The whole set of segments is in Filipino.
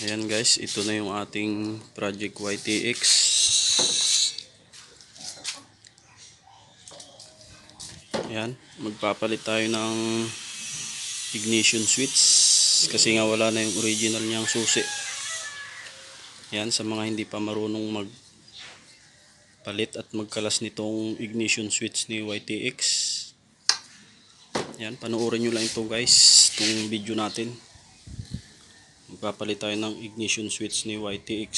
Ayan guys, ito na yung ating Project YTX. Ayan, magpapalit tayo ng ignition switch kasi nga wala na yung original niyang susi. Ayan, sa mga hindi pa marunong magpalit at magkalas nitong ignition switch ni YTX. Ayan, panoorin nyo lang ito guys, itong video natin. Magpapalit tayo ng ignition switch ni YTX,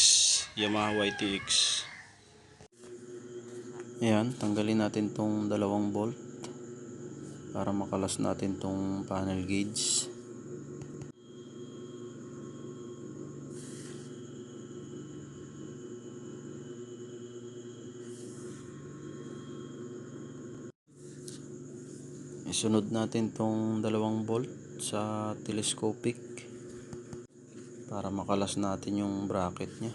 Yamaha YTX. Ayan, tanggalin natin tong dalawang bolt para makalas natin tong panel gauge. Isunod natin tong dalawang bolt sa telescopic para makalas natin yung bracket niya.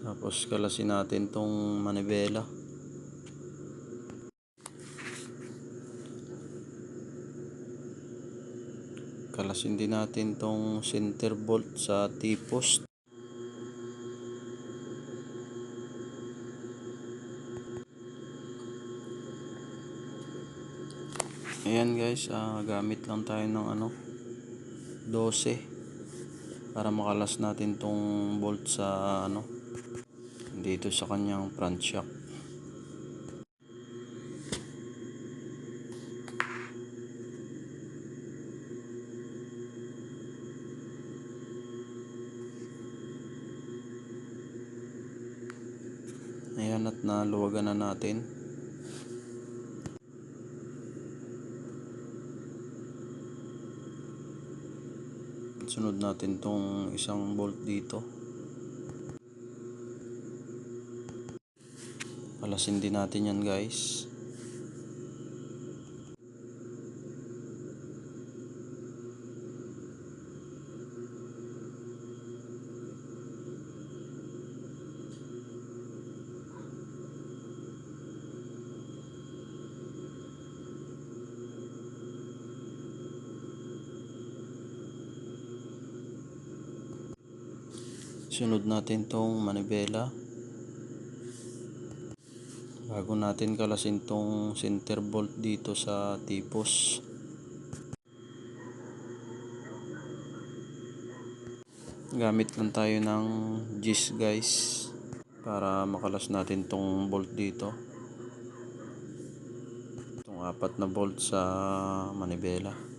Tapos kalasin natin tong manibela. Kalasin din natin tong center bolt sa T-post. Ayan guys, ah, gamit lang tayo ng ano 12 para makalas natin tong bolt sa ano dito sa kanyang front shock. Ayan at naluwagan na natin. Sunod natin tong isang bolt dito. Palasin din natin yan guys. Sunod natin tong manibela. Bago natin kalasin tong center bolt dito sa tipos. Gamit lang tayo ng gis guys para makalas natin tong bolt dito. Itong apat na bolt sa manibela.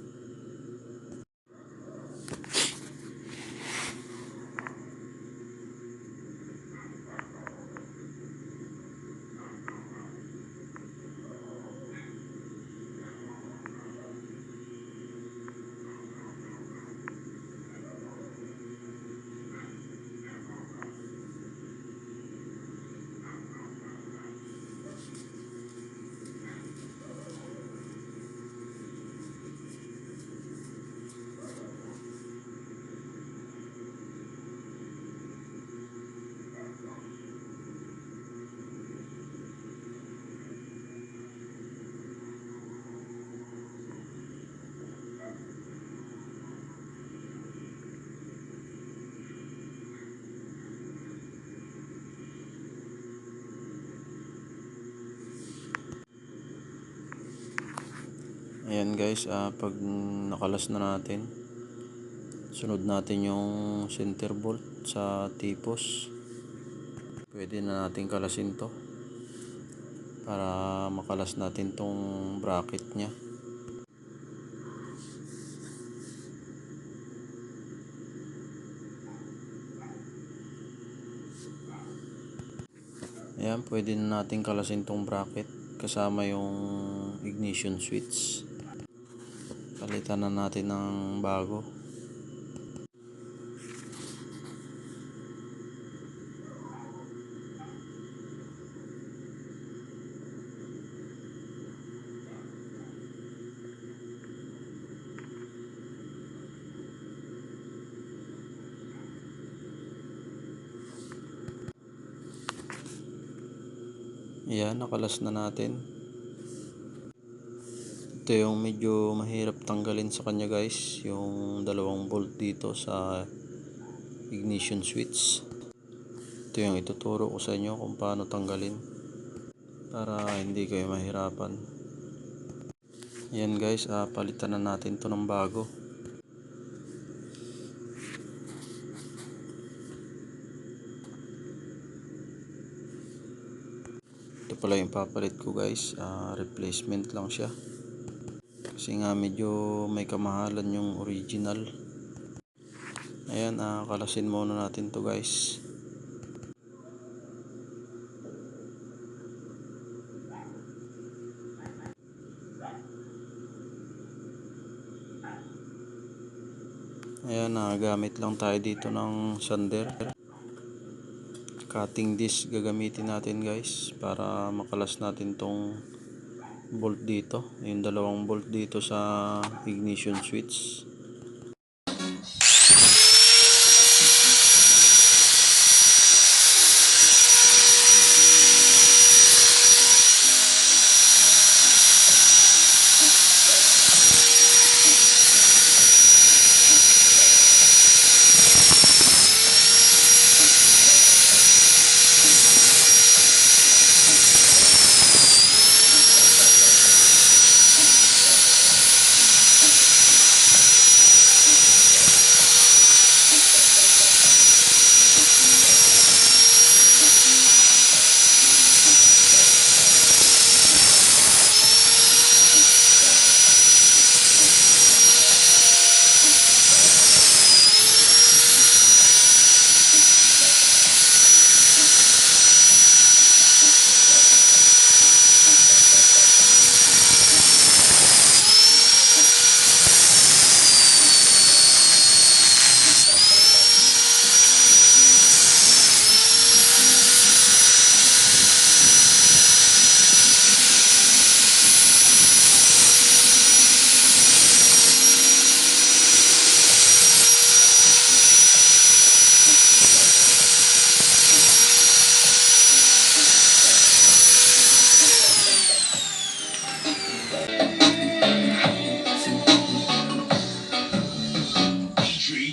Ayan guys, ah, pag nakalas na natin, sunod natin yung center bolt sa tipos. Pwede na natin kalasin to para makalas natin tong bracket niya. Ayan, pwede na natin kalasin tong bracket kasama yung ignition switch. Palitan na natin ng bago. Ayan, nakalas na natin. Ito yung medyo mahirap tanggalin sa kanya guys, yung dalawang bolt dito sa ignition switch. Ito yung ituturo ko sa inyo kung paano tanggalin para hindi kayo mahirapan. Yan guys, ah, palitan na natin to ng bago. Ito pala yung papalit ko guys, ah, replacement lang siya. Kasi nga medyo may kamahalan yung original. Ayan, ah, kalasin muna natin to guys. Ayan, ah, gamit lang tayo dito ng sander. Cutting disc gagamitin natin guys para makalas natin tong bolt dito. Yung dalawang bolt dito sa ignition switch.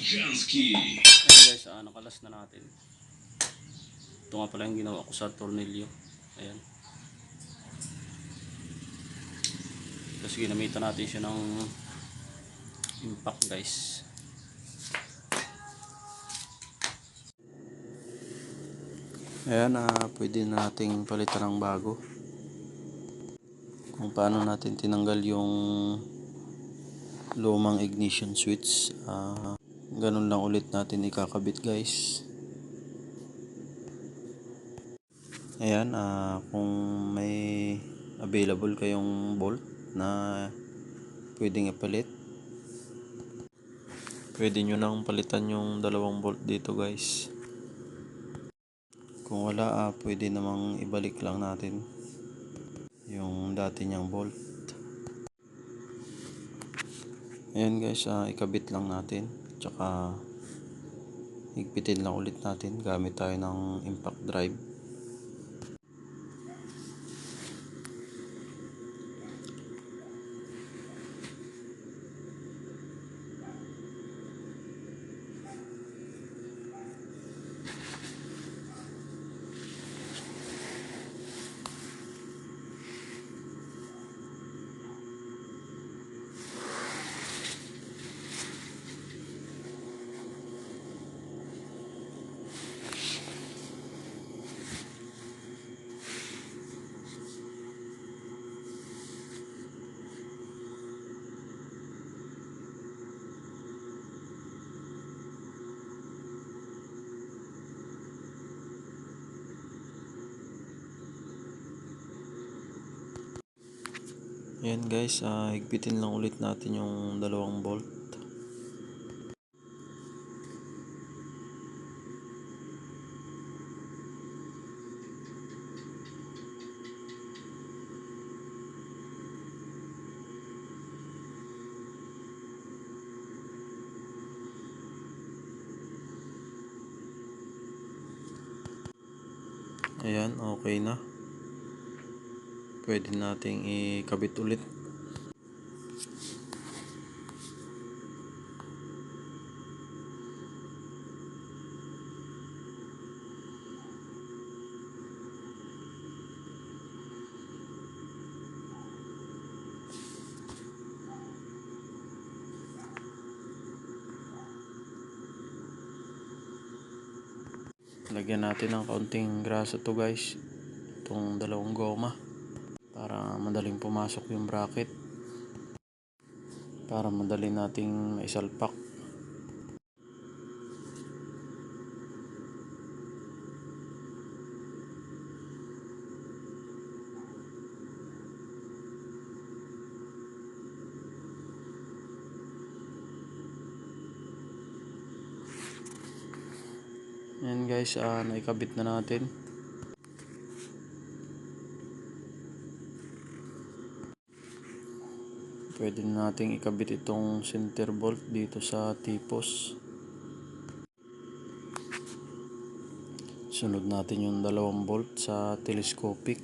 Trijansky. Ayan guys, ah, nakalas na natin. Ito nga pala yung ginawa ko sa tornilyo. Ayan. Tapos ginamitan natin siya ng impact guys. Ayan, ah, pwede nating palitan ng bago. Kung paano natin tinanggal yung lumang ignition switch. Ah, ganun lang ulit natin ikakabit guys. Ayan, ah, kung may available kayong bolt na pwedeng ipalit, pwede nyo nang palitan yung dalawang bolt dito guys. Kung wala, ah, pwede namang ibalik lang natin yung dati niyang bolt. Ayan guys, ah, ikabit lang natin. Tsaka higpitin lang ulit natin gamit tayo ng impact drive. Ayan guys, ah, higpitin lang ulit natin yung dalawang bolt. pwede nating ikabit ulit. Lagyan natin ng kaunting grasa to guys. Itong dalawang goma. Madaling pumasok yung bracket. Para madali nating maisalpak. Yan guys, ah, naikabit na natin. Pwede na nating ikabit itong center bolt dito sa tipos. Sunod natin yung dalawang bolt sa telescopic.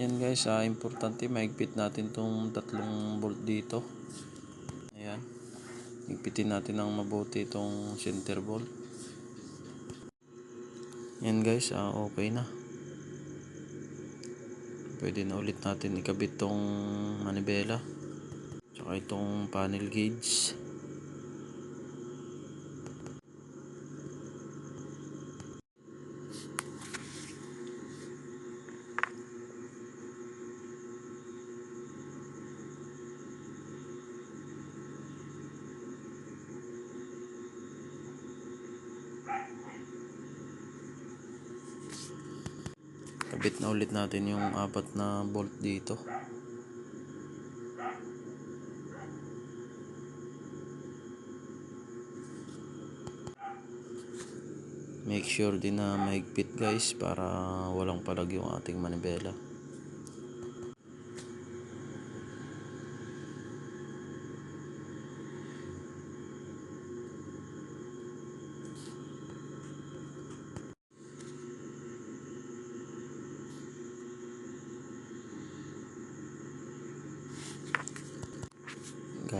Yan guys, ah, importante maigpit natin tong tatlong bolt dito. Ayan. Igpitin natin ng mabuti itong center bolt. Yan guys, ah, okay na. Pwede na ulit natin ikabit tong manibela. Tsaka itong panel gauge. Kabit na ulit natin yung apat na bolt dito. Make sure din na mahigpit guys para walang palag yung ating manibela.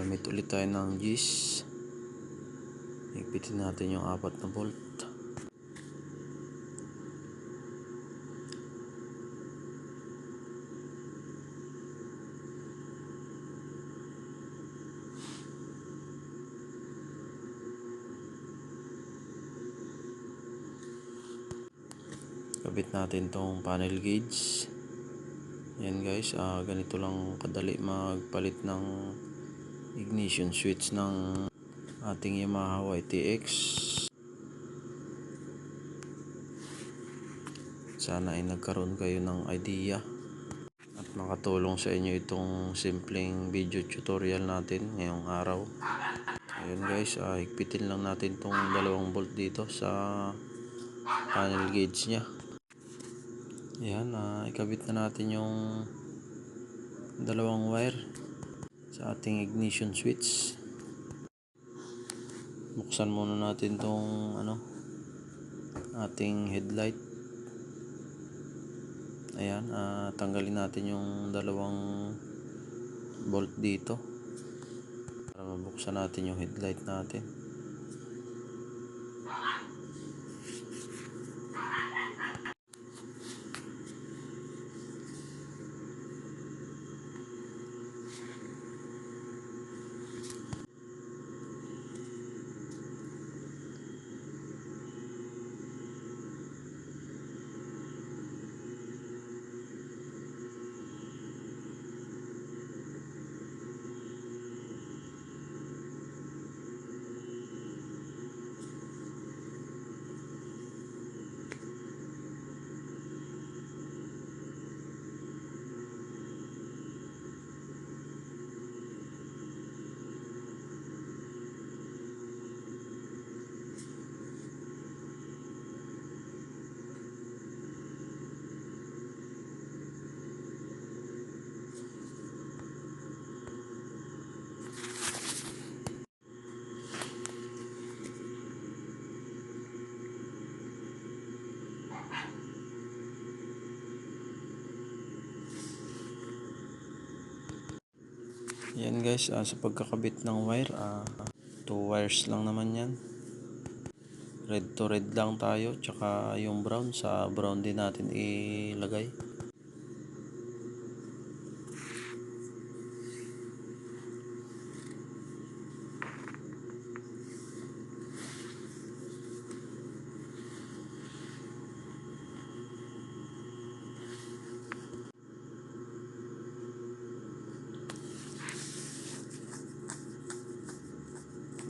Gamit ulit tayo ng gis. Higpitin natin yung apat na bolt. Kabit natin tong panel gauge. Yan guys, ah, ganito lang kadali magpalit ng ignition switch ng ating Yamaha YTX. Sana ay nagkaroon kayo ng idea at makatulong sa inyo itong simpleng video tutorial natin ngayong araw. Ayun guys, ah, higpitin lang natin tong dalawang bolt dito sa panel gauge niya. Ayan, ah, ikabit na natin yung dalawang wire sa ating ignition switch. Buksan muna natin tong ano ating headlight. Ayan, ah, tanggalin natin yung dalawang bolt dito para mabuksan natin yung headlight natin. Yan guys, ah, sa pagkakabit ng wire, ah, two wires lang naman yan. Red to red lang tayo, tsaka yung brown, sa brown din natin ilagay.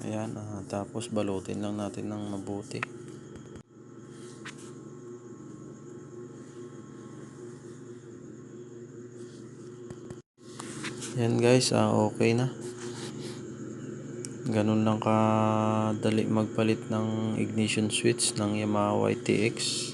Ayan, ah, tapos balutin lang natin ng mabuti. Yan guys, ah, okay na. Ganun lang kadali magpalit ng ignition switch ng Yamaha YTX.